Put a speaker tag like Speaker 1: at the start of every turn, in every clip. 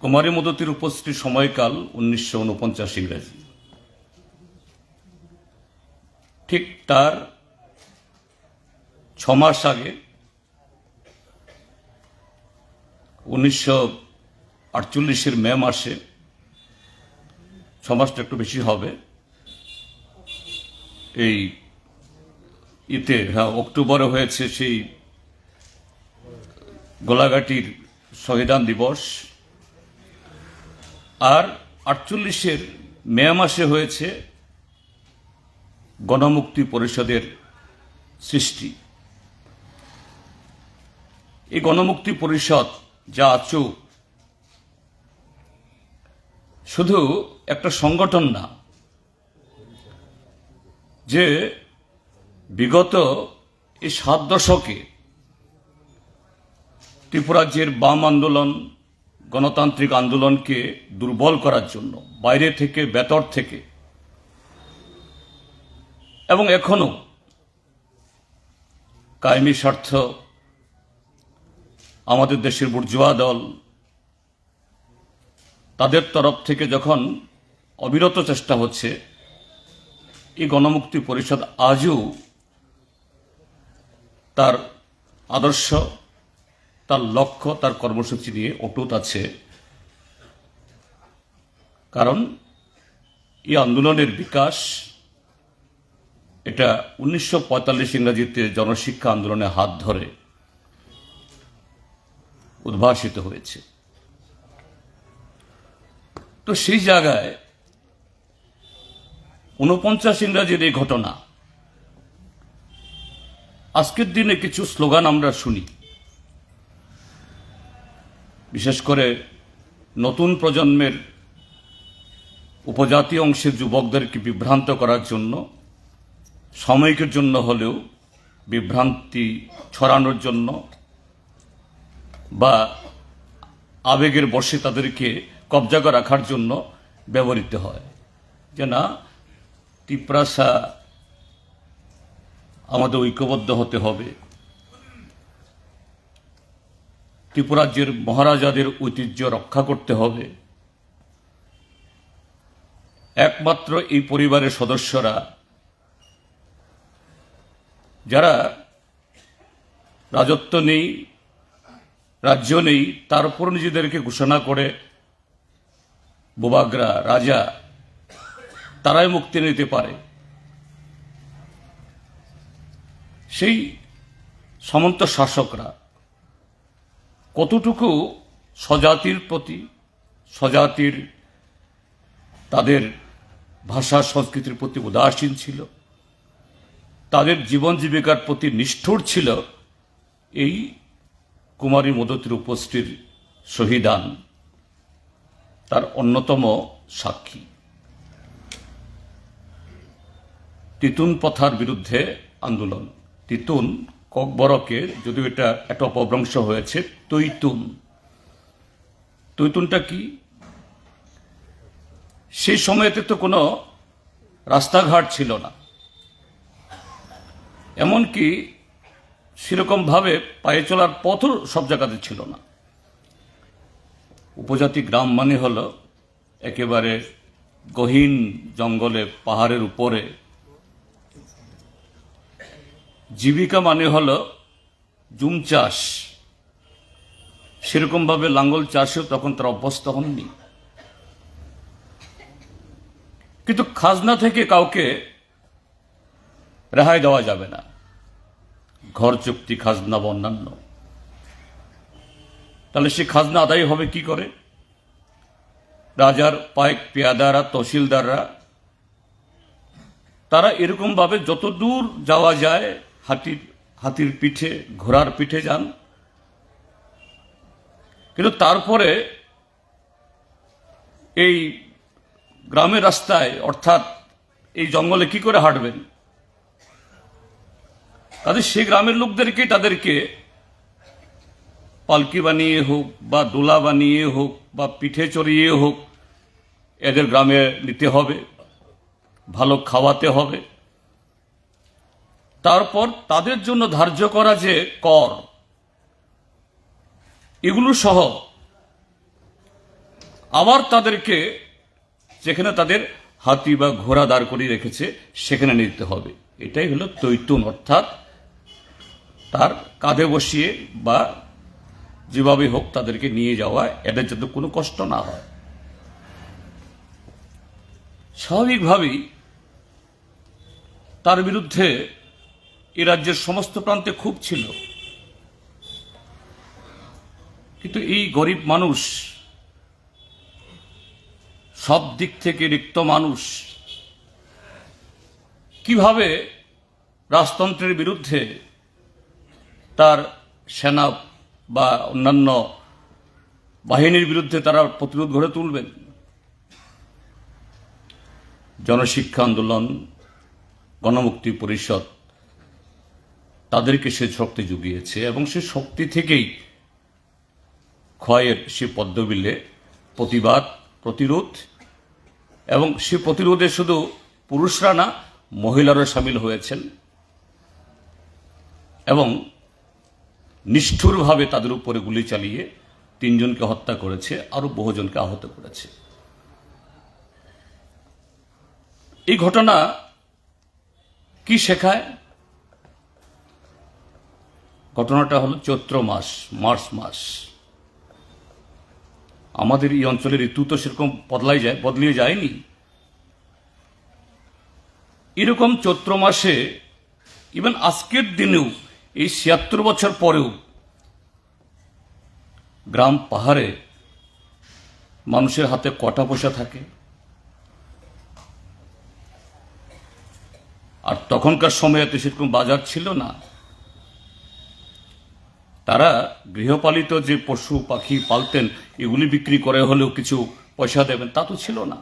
Speaker 1: কুমারী মদতির উপস্থিতির সময়কাল উনিশশো উনপঞ্চাশ ইংরেজি। ঠিক তার ছ মাস আগে উনিশশো আটচল্লিশের মে মাসে ছ মাসটা একটু বেশি হবে, এই ইতে হ্যাঁ অক্টোবরে হয়েছে সেই গোলাঘাটির শহীদান দিবস। আর আটচল্লিশের মে মাসে হয়েছে গণমুক্তি পরিষদের সৃষ্টি। এই গণমুক্তি পরিষদ যা আচু শুধু একটা সংগঠন না, যে বিগত এই সাত দশকে ত্রিপুরাজ্যের বাম আন্দোলন গণতান্ত্রিক আন্দোলনকে দুর্বল করার জন্য, বাইরে থেকে, বেতর থেকে। এবং এখনও কায়েমি স্বার্থ আমাদের দেশের বুর্জুয়া দল তাদের তরফ থেকে যখন অবিরত চেষ্টা হচ্ছে, এই গণমুক্তি পরিষদ আজও তার আদর্শ তার লক্ষ্য, তার কর্মসূচি নিয়ে অটুট আছে। কারণ এই আন্দোলনের বিকাশ এটা উনিশশো পঁয়তাল্লিশ ইংরাজিতে জনশিক্ষা আন্দোলনে হাত ধরে উদ্ভাসিত হয়েছে। তো সেই জায়গায় উনপঞ্চাশ ইংরাজির এই ঘটনা, আজকের দিনে কিছু স্লোগান আমরা শুনি। বিশেষ করে নতুন প্রজন্মের উপজাতি অংশের যুবকদেরকে বিভ্রান্ত করার জন্য, সাময়িকের জন্য হলেও বিভ্রান্তি ছড়ানোর জন্য বা আবেগের বর্ষে তাদেরকে কবজা করে রাখার জন্য ব্যবহৃত হয়। যে না, তিপ্রাসা আমাদের ঐক্যবদ্ধ হতে হবে। ত্রিপুরাজ্যের মহারাজাদের ঐতিহ্য রক্ষা করতে হবে। একমাত্র এই পরিবারের সদস্যরা, যারা রাজত্ব নেই, রাজ্য নেই, তার উপর নিজেদেরকে ঘোষণা করে বোবাগরা, রাজা, তারাই মুক্তি নিতে পারে। সেই সামন্ত শাসকরা কতটুকু স্বজাতির প্রতি, স্বজাতির তাদের ভাষা, সংস্কৃতির প্রতি উদাসীন ছিল, তাদের জীবন জীবিকার প্রতি নিষ্ঠুর ছিল, এই কুমারী মদতির উপস্থির শহীদান তার অন্যতম সাক্ষী। তিতুন প্রথার বিরুদ্ধে আন্দোলন। তিতুন ককবরকে, যদিও এটা একটা অপভ্রংশ হয়েছে, তৈতুন। তৈতুনটা কি? সেই সময়তে তো কোনো রাস্তাঘাট ছিল না। এমনকি সেরকমভাবে পায়ে চলার পথও সব জায়গাতে ছিল না। উপজাতি গ্রাম মানে হল একেবারে গহীন জঙ্গলে, পাহাড়ের উপরে জীবিকা মানে হল জুম চাষ। সেরকমভাবে লাঙ্গল চাষেও তখন তারা অভ্যস্ত হননি। কিন্তু খাজনা থেকে কাউকে রেহাই দেওয়া যাবে না। ঘর চুক্তি, খাজনা বা অন্যান্য। তাহলে সে খাজনা আদায় হবে কি করে? রাজার পাইক পেয়াদারা, তহসিলদাররা, তারা এরকমভাবে যত দূর যাওয়া যায় হাতির হাতির পিঠে, ঘোড়ার পিঠে যান। কিন্তু তারপরে এই গ্রামের রাস্তায়, অর্থাৎ এই জঙ্গলে কি করে হাঁটবেন? তাদের সেই গ্রামের লোকদেরকে, তাদেরকে পালকি বানিয়ে হোক বা দোলা বানিয়ে হোক বা পিঠে চড়িয়ে হোক, এদের গ্রামে নিতে হবে, ভালো খাওয়াতে হবে। তারপর তাদের জন্য ধার্য করা যে কর, এগুলো সহ আবার তাদেরকে যেখানে তাদের হাতি বা ঘোড়া দাঁড় করিয়ে রেখেছে, সেখানে নিতে হবে। এটাই হলো তৈতুন, অর্থাৎ তার কাঁধে বসিয়ে বা যেভাবে হোক তাদেরকে নিয়ে যাওয়া, এদের যাতে কোনো কষ্ট না হয়। স্বাভাবিকভাবেই তার বিরুদ্ধে এ রাজ্যের সমস্ত প্রান্তে খুব ছিল। কিন্তু এই গরিব মানুষ, সব দিক থেকে রিক্ত মানুষ, কীভাবে রাজতন্ত্রের বিরুদ্ধে তার সেনা বা অন্যান্য বাহিনীর বিরুদ্ধে তারা প্রতিরোধ গড়ে তুলবেন? জনশিক্ষা আন্দোলন, গণমুক্তি পরিষদ তাদেরকে সে শক্তি জুগিয়েছে এবং সে শক্তি থেকেই ক্ষয়ের সে পদ্মবিলে প্রতিবাদ, প্রতিরোধ এবং সে প্রতিরোধে শুধু পুরুষরা না মহিলারা সামিল হয়েছেন এবং নিষ্ঠুরভাবে তাদের উপরে গুলি চালিয়ে তিনজনকে হত্যা করেছে, আরও বহুজনকে আহত করেছে। এই ঘটনা কি শেখায়? ঘটনাটা হলো চৈত্র মাস, মার্চ মাস। আমাদের এই অঞ্চলের ঋতু তো সেরকম বদলাই যায়, বদলিয়ে যায়নি। এরকম চৈত্র মাসে ইভেন আজকের দিনেও, এই ছিয়াত্তর বছর পরেও, গ্রাম পাহাড়ে মানুষের হাতে কটা পয়সা থাকে। আর তখনকার সময়ে তো সেরকম বাজার ছিল না। তারা গৃহপালিত যে পশু পাখি পালতেন, এগুলি বিক্রি করে হলেও কিছু পয়সা দেবেন, তা তো ছিল না।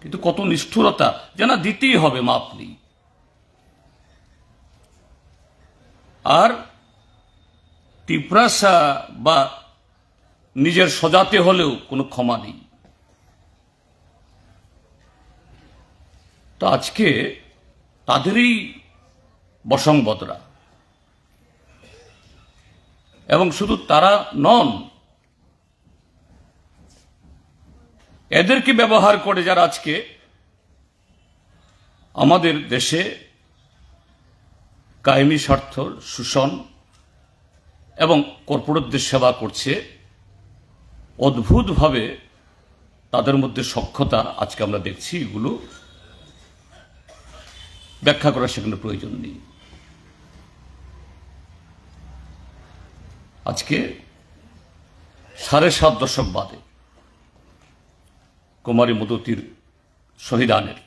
Speaker 1: কিন্তু কত নিষ্ঠুরতা, যে না দিতেই হবে মাপ নেই। আর টিপ্রাসা বা নিজের সজাতে হলেও কোনো ক্ষমা নেই। তো আজকে তাদেরই বসংবদরা এবং শুধু তারা নন এদেরকে ব্যবহার করে যারা আজকে আমাদের দেশে কায়েমি স্বার্থ, শোষণ এবং কর্পোরেটদের সেবা করছে, অদ্ভুতভাবে তাদের মধ্যে সক্ষতা আজকে আমরা দেখছি, এগুলো ব্যাখ্যা করার সেখানে প্রয়োজন নেই। আজকে সাড়ে সাত দশক বাদে কুমারী মদতির শহীদানের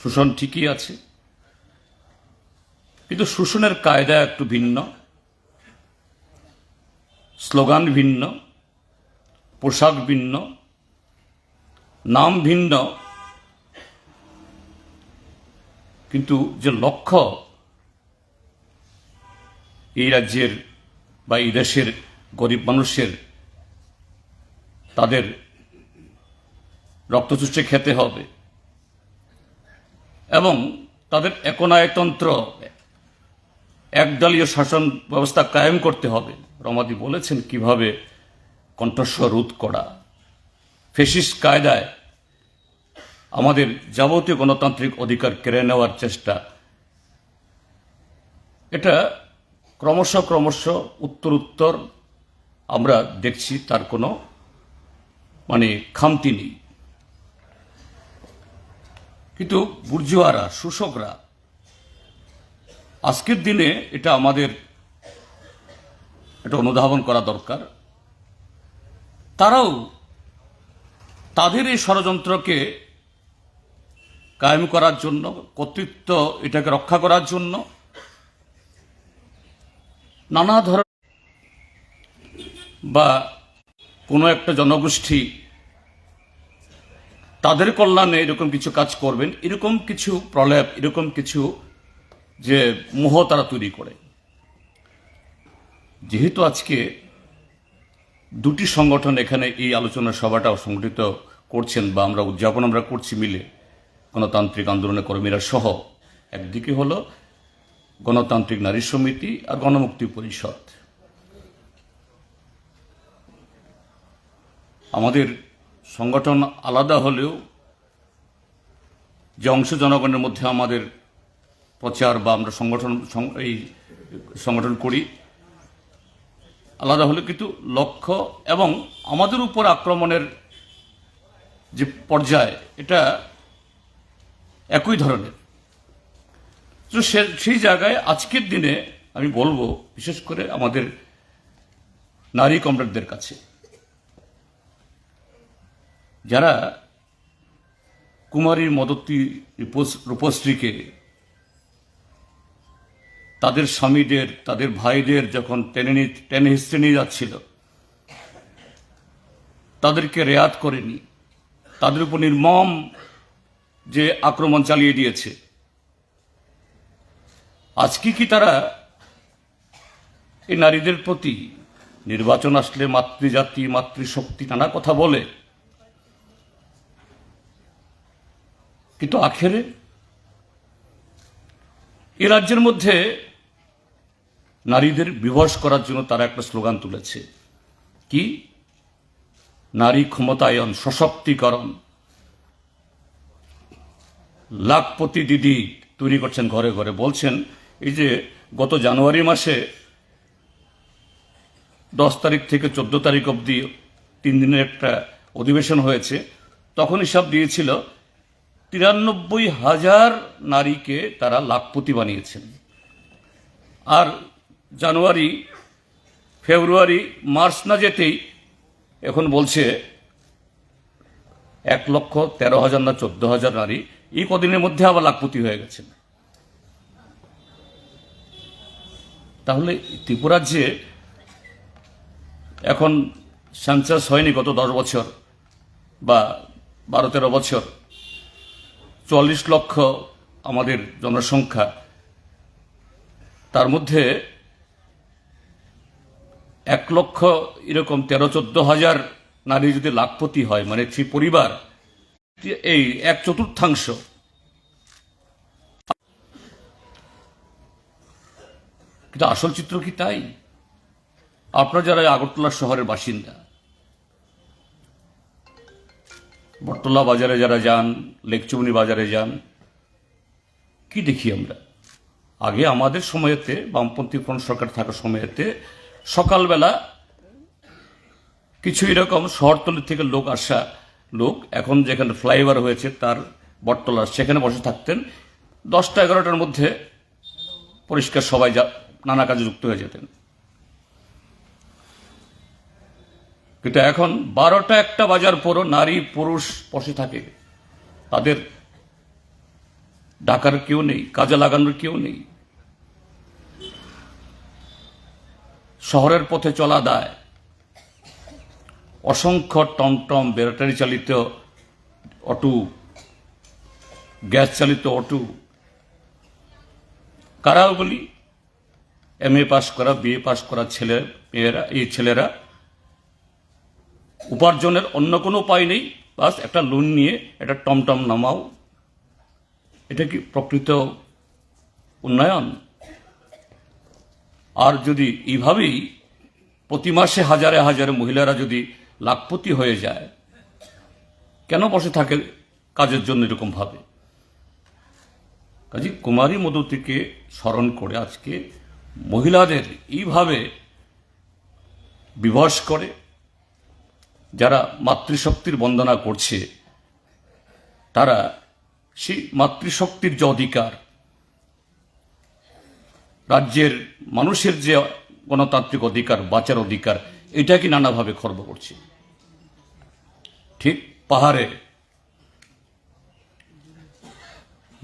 Speaker 1: শোষণ ঠিকই আছে, কিন্তু শোষণের কায়দা একটু ভিন্ন, স্লোগান ভিন্ন, পোশাক ভিন্ন, নাম ভিন্ন, কিন্তু যে লক্ষ্য এই রাজ্যের বা এই দেশের গরিব মানুষের তাদের রক্তচুষে খেতে হবে এবং তাদের একনায়তন্ত্র, একদলীয় শাসন ব্যবস্থা কায়েম করতে হবে। রমাদি বলেছেন কীভাবে কণ্ঠস্বর রোধ করা। ফেসিস কায়দায় আমাদের যাবতীয় গণতান্ত্রিক অধিকার কেড়ে নেওয়ার চেষ্টা। এটা ক্রমশ ক্রমশ উত্তর উত্তর আমরা দেখছি, তার কোনো মানে খামতি নেই। কিন্তু বুর্জুয়ারা, শোষকরা, আজকের দিনে এটা আমাদের এটা অনুধাবন করা দরকার। তারাও তাদের এই ষড়যন্ত্রকে কায়েম করার জন্য, কর্তৃত্ব এটাকে রক্ষা করার জন্য নানা ধরনের বা কোনো একটা জনগোষ্ঠী তাদের কল্যাণে এরকম কিছু কাজ করবেন, এরকম কিছু প্রলেপ, এরকম কিছু যে মোহ তারা তৈরি করে। যেহেতু আজকে দুটি সংগঠন এখানে এই আলোচনা সভাটা সংগঠিত করছেন বা আমরা উদযাপন আমরা করছি মিলে, গণতান্ত্রিক আন্দোলনের কর্মীরা সহ, একদিকে হলো গণতান্ত্রিক নারী সমিতি আর গণমুক্তি পরিষদ। আমাদের সংগঠন আলাদা হলেও যে অংশ জনগণের মধ্যে আমাদের প্রচার বা আমরা সংগঠন এই সংগঠন করি, আলাদা হলে কিন্তু লক্ষ্য এবং আমাদের উপর আক্রমণের যে পর্যায়, এটা একই ধরনের। তো সেই জায়গায় আজকের দিনে আমি বলব, বিশেষ করে আমাদের নারী কমরেডদের কাছে। যারা কুমারীর মদতী রূপশ্রীকে তাদের স্বামীদের, তাদের ভাইদের যখন টেনে টেনে হিস্ট্রে নিয়ে যাচ্ছিল, তাদেরকে রেয়াত করেনি। তাদের উপর নির্মম যে আক্রমণ চালিয়ে দিয়েছে। আজকে কি তারা এই নারীদের প্রতি নির্বাচন আসলে মাতৃজাতি, মাতৃশক্তি নানা কথা বলে? কিন্তু আখেরে এ রাজ্যের মধ্যে নারীদের বিবশ করার জন্য তারা একটা স্লোগান তুলেছে। কি? নারী ক্ষমতায়ন, সশক্তিকরণ। লাখপতি দিদি তৈরি করছেন ঘরে ঘরে। বলছেন এই যে গত জানুয়ারি মাসে দশ তারিখ থেকে চোদ্দ তারিখ অবধি তিন দিনের একটা অধিবেশন হয়েছে তখন হিসাব দিয়েছিল, তিরানব্বই হাজার নারীকে তারা লাখপতি বানিয়েছেন। আর জানুয়ারি, ফেব্রুয়ারি, মার্চ না যেতেই এখন বলছে এক লক্ষ তেরো হাজার না চোদ্দ হাজার নারী, এই কদিনের মধ্যে আবার লাখপতি হয়ে গেছেন। তাহলে ত্রিপুরাজ্যে এখন সেন্সাস হয়নি গত দশ বছর বা বারো তেরো বছর, চল্লিশ লক্ষ আমাদের জনসংখ্যা, তার মধ্যে এক লক্ষ এরকম তেরো চোদ্দ হাজার নারী যদি লাখপতি হয় মানে সেই পরিবার, এই এক চতুর্থাংশ কিন্তু আসল চিত্র কি তাই? আপনারা যারা আগরতলা শহরের বাসিন্দা, বটতলা বাজারে যারা যান, লেকচুমনি বাজারে যান, কি দেখি আমরা? আগে আমাদের সময়েতে বামপন্থী ফ্রন্ট সরকার থাকার সময়েতে সকালবেলা কিছু এরকম শহরতলি থেকে লোক আসা লোক এখন যেখানে ফ্লাইওভার হয়েছে তার বটতলা, সেখানে বসে থাকতেন। দশটা এগারোটার মধ্যে পরিষ্কার সবাই যা নানা কাজে যুক্ত হয়ে যেতেন। কিন্তু এখন বারোটা একটা বাজার পরও নারী, পুরুষ বসে থাকে। তাদের ডাকার কেউ নেই, কাজে লাগানোর কেউ নেই। শহরের পথে চলা দায়। অসংখ্য টমটম, ব্যাটারি চালিত অটো, গ্যাস চালিত অটো। কারা বলি? এম এ পাস করা বিএ পাস করা ছেলে, মেয়েরা, এই ছেলেরা উপার্জনের অন্য কোনো উপায় নেই, বাস একটা লোন নিয়ে একটা টমটম নামাও। এটা কি প্রকৃত উন্নয়ন? আর যদি এইভাবেই প্রতি মাসে হাজারে হাজারে মহিলারা যদি লাখপতি হয়ে যায়, কেন বসে থাকে কাজের জন্য এরকম ভাবে? কাজে কুমারী মধুতিকে স্মরণ করে আজকে মহিলাদের এইভাবে বিবশ করে, যারা মাতৃশক্তির বন্দনা করছে, তারা সেই মাতৃশক্তির যে অধিকার, রাজ্যের মানুষের যে গণতান্ত্রিক অধিকার, বাঁচার অধিকার এটা কি নানাভাবে খর্ব করছে। ঠিক পাহাড়ে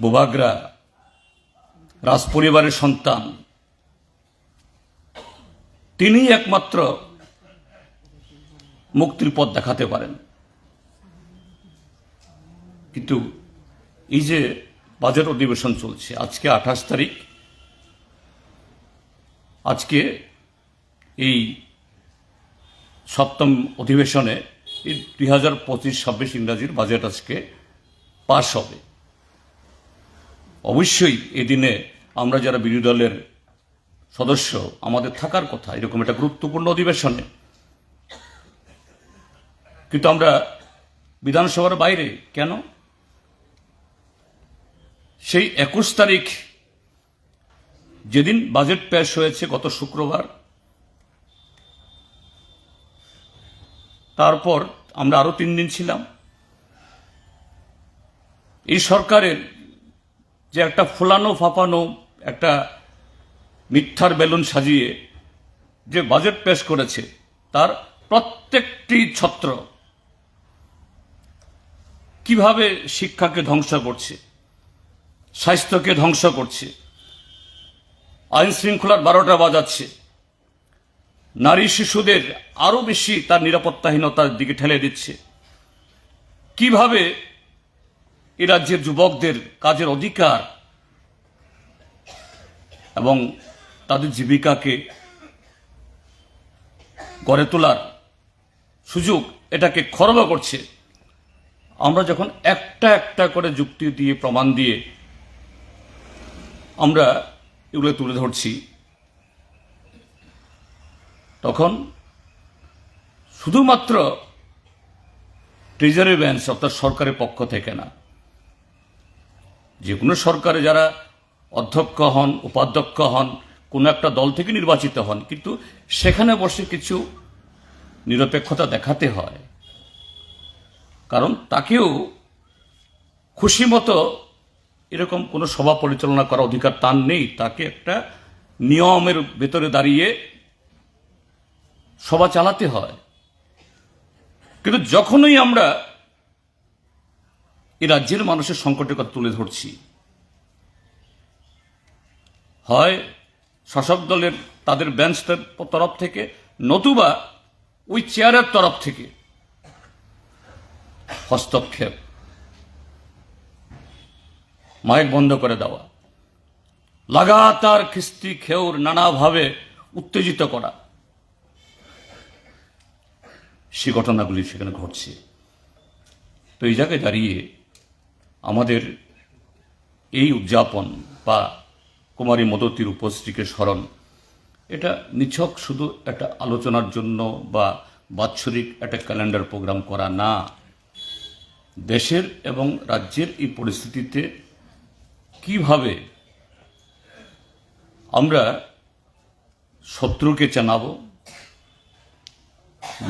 Speaker 1: বুবাগরা রাজপরিবারের সন্তান তিনি একমাত্র মুক্তির পথ দেখাতে পারেন। কিন্তু এই যে বাজেট অধিবেশন চলছে, আজকে আঠাশ তারিখ, আজকে এই সপ্তম অধিবেশনে এই দুই হাজার পঁচিশ ছাব্বিশ ইংরাজির বাজেট আজকে পাশ হবে। অবশ্যই এদিনে আমরা যারা বিরোধী দলের সদস্য আমাদের থাকার কথা, এরকম একটা গুরুত্বপূর্ণ অধিবেশনে। কিন্তু আমরা বিধানসভার বাইরে কেন? সেই একুশ তারিখ যেদিন বাজেট পেশ হয়েছে গত শুক্রবার, তারপর আমরা আরও তিন দিন ছিলাম। এই সরকারের যে একটা ফুলানো ফাপানো একটা মিথ্যার বেলুন সাজিয়ে যে বাজেট পেশ করেছে, তার প্রত্যেকটি ছত্র কীভাবে শিক্ষাকে ধ্বংস করছে, স্বাস্থ্যকে ধ্বংস করছে, আইন শৃঙ্খলার বারোটা বাজাচ্ছে, নারী শিশুদের আরও বেশি তার নিরাপত্তাহীনতার দিকে ঠেলে দিচ্ছে, কীভাবে এ রাজ্যের যুবকদের কাজের অধিকার এবং তাদের জীবিকাকে গড়ে তোলার সুযোগ এটাকে খরব করছে। আমরা যখন একটা একটা করে যুক্তি দিয়ে, প্রমাণ দিয়ে আমরা এগুলো তুলে ধরছি, তখন শুধুমাত্র ট্রেজারি ব্যান্স অর্থাৎ সরকারের পক্ষ থেকে না, যে কোনো সরকারে যারা অধ্যক্ষ হন, উপাধ্যক্ষ হন কোনো একটা দল থেকে নির্বাচিত হন, কিন্তু সেখানে বসে কিছু নিরপেক্ষতা দেখাতে হয়। কারণ তাকেও খুশি মতো এরকম কোনো সভা পরিচালনা করার অধিকার তার নেই। তাকে একটা নিয়মের ভেতরে দাঁড়িয়ে সভা চালাতে হয়। কিন্তু যখনই আমরা এই রাজ্যের মানুষের সংকটের কথা তুলে ধরছি, হয় শাসক দলের তাদের বেঞ্চের তরফ থেকে, নতুবা ওই চেয়ারের তরফ থেকে হস্তক্ষেপ। মাইক বন্ধ করে দেওয়া। লাগাতার খিস্তি খেউর নানাভাবে উত্তেজিত করা। সে ঘটনাগুলি সেখানে ঘটছে। তো এই জায়গায় দাঁড়িয়ে আমাদের এই উদযাপন বা কুমারী মদতির উপস্থিতিকে স্মরণ। এটা নিছক শুধু একটা আলোচনার জন্য বা বাৎসরিক একটা ক্যালেন্ডার প্রোগ্রাম করা না। দেশের এবং রাজ্যের এই পরিস্থিতিতে কীভাবে আমরা শত্রুকে চেনাব,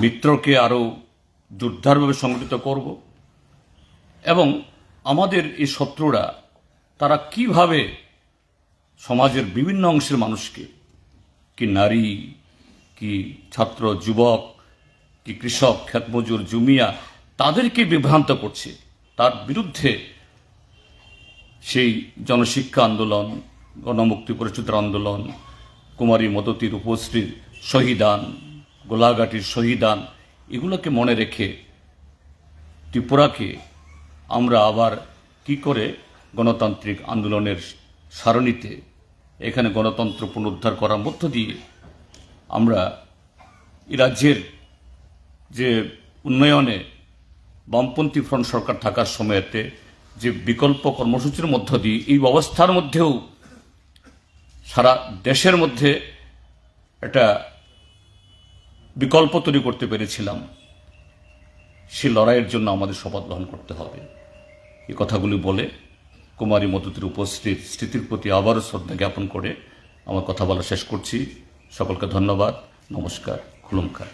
Speaker 1: মিত্রকে আরও জোরদারভাবে সংগঠিত করব, এবং আমাদের এই শত্রুরা তারা কীভাবে সমাজের বিভিন্ন অংশের মানুষকে, কি নারী, কি ছাত্র, যুবক, কি কৃষক ক্ষেতমজুর জুমিয়া, তাদেরকে বিভ্রান্ত করছে। তার বিরুদ্ধে সেই জনশিক্ষা আন্দোলন, গণমুক্তি পরিচিতার আন্দোলন, কুমারী মদতির উপশ্রীর শহীদান, গোলাঘাটির শহীদান, এগুলোকে মনে রেখে ত্রিপুরাকে আমরা আবার কি করে গণতান্ত্রিক আন্দোলনের সারণীতে এখানে গণতন্ত্র পুনরুদ্ধার করার মধ্য দিয়ে আমরা এই রাজ্যের যে উন্নয়নে বামপন্থী ফ্রন্ট সরকার থাকার সময়তে যে বিকল্প কর্মসূচির মধ্য দিয়ে এই অবস্থার মধ্যেও সারা দেশের মধ্যে একটা বিকল্প তৈরি করতে পেরেছিলাম, সে লড়াইয়ের জন্য আমাদের শপথ গ্রহণ করতে হবে। এই কথাগুলি বলে কুমারী মদতির উপস্থিত স্মৃতির প্রতি আবারও শ্রদ্ধা জ্ঞাপন করে আমার কথা বলা শেষ করছি। সকলকে ধন্যবাদ। নমস্কার। খুলুমকার।